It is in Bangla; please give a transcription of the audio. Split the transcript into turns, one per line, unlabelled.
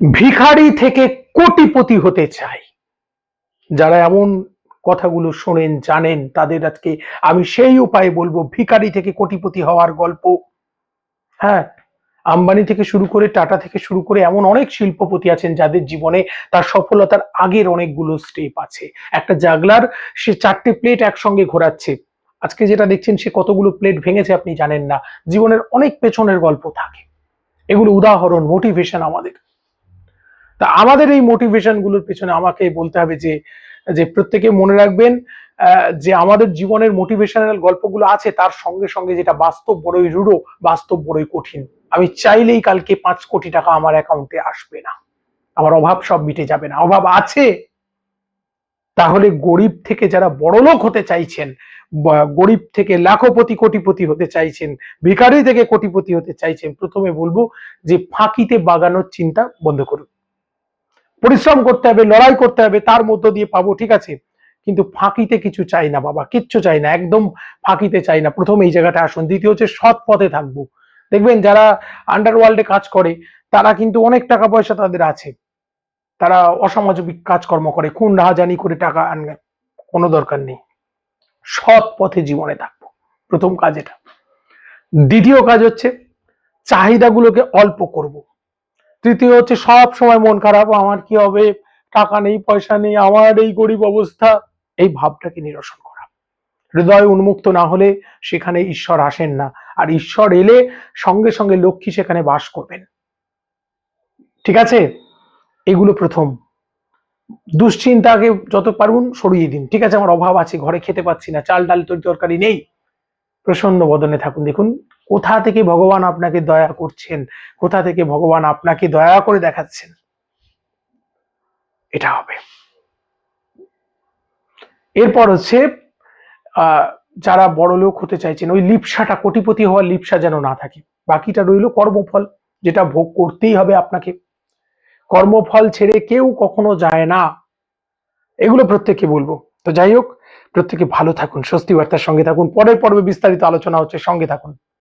ভিখারি থেকে কোটিপতি হতে চাই। যারা এমন কথাগুলো শোনেন, জানেন, তাদের আজকে আমি সেই উপায়ে বলব, ভিখারি থেকে কোটিপতি হওয়ার গল্প। হ্যাঁ আম্বানি থেকে শুরু করে টাটা থেকে শুরু করে এমন অনেক শিল্পপতি আছেন যাদের জীবনে তার সফলতার আগের অনেকগুলো স্টেপ আছে। একটা জাগলার, সে চারটে প্লেট একসঙ্গে ঘোরাচ্ছে। আজকে যেটা দেখছেন, সে কতগুলো প্লেট ভেঙেছে আপনি জানেন না। জীবনের অনেক পেছনের গল্প থাকে। এগুলো উদাহরণ মোটিভেশন আমাদের। তা আমাদের এই মোটিভেশনগুলোর পেছনে আমাকে বলতে হবে যে যে প্রত্যেকে মনে রাখবেন যে আমাদের জীবনের মোটিভেশনাল গল্পগুলো আছে, তার সঙ্গে সঙ্গে যেটা বাস্তব বড়ই রূঢ়, বাস্তব বড়ই কঠিন। আমি চাইলেই কালকে পাঁচ কোটি টাকা আমার অ্যাকাউন্টে আসবে না। আমার অভাব সব মিটে যাবে না। অভাব আছে। তাহলে গরিব থেকে যারা বড়লোক হতে চাইছেন গরিব থেকে লাখপতি, কোটিপতি হতে চাইছেন, ভিখারি থেকে কোটিপতি হতে চাইছেন, প্রথমে বলব যে ফাঁকিতে বাগানোর চিন্তা বন্ধ করুন। পরিশ্রম করতে হবে, লড়াই করতে হবে, তার মধ্য দিয়ে পাবো, ঠিক আছে? কিন্তু ফাঁকিতে কিছু চাই না বাবা, কিচ্ছু চাই না, একদম ফাঁকিতে চাই না। প্রথম এই জায়গাটা আসুন, দ্বিতীয় হচ্ছে সৎ পথে থাকব। দেখবেন যারা আন্ডারওয়ার্ল্ডে কাজ করে, তারা কিন্তু অনেক টাকা পয়সা তাদের আছে। তারা অসামাজিক কাজকর্ম করে, খুন, রাহাজানি করে টাকা আনবে কোনো দরকার নেই। সৎ পথে জীবনে থাকব, প্রথম কাজ এটা। দ্বিতীয় কাজ হচ্ছে, চাহিদাগুলোকে অল্প করব। তৃতীয় হচ্ছে সব সময় মন খারাপ, আমার কি হবে? টাকা নেই, পয়সা নেই, আমার এই গরিব অবস্থা। এই ভাবটাকে নিরসন করা। হৃদয় উন্মুক্ত না হলে সেখানে ঈশ্বর আসেন না। আর ঈশ্বর এলে সঙ্গে সঙ্গে লক্ষ্মী সেখানে বাস করবেন। ঠিক আছে? এগুলো প্রথম। দুশ্চিন্তাকে যত পারুন সরিয়ে দিন। ঠিক আছে, আমার অভাব আছে, ঘরে খেতে পাচ্ছি না, চাল ডাল তরি তরকারি নেই। প্রসন্ন বদনে থাকুন, দেখুন কোথা থেকে ভগবান আপনাকে দয়া করছেন? কোথা থেকে ভগবান আপনাকে দয়া করে দেখাচ্ছেন? এটা হবে। এরপর হচ্ছে যারা বড় লোক হতে চাইছেন, ওই লিপসাটা, কোটিপতি হওয়ার লিপসা যেন না থাকে। বাকিটা রইল কর্মফল, যেটা ভোগ করতেই হবে আপনাকে। কর্মফল ছেড়ে কেউ কখনো যায় না। এগুলো প্রত্যেককে বলব। তো যাই হোক, প্রত্যেকে ভালো থাকুন, স্বস্তি বার্তার সঙ্গে থাকুন। পরের পর্বে বিস্তারিত আলোচনা হচ্ছে, সঙ্গে থাকুন।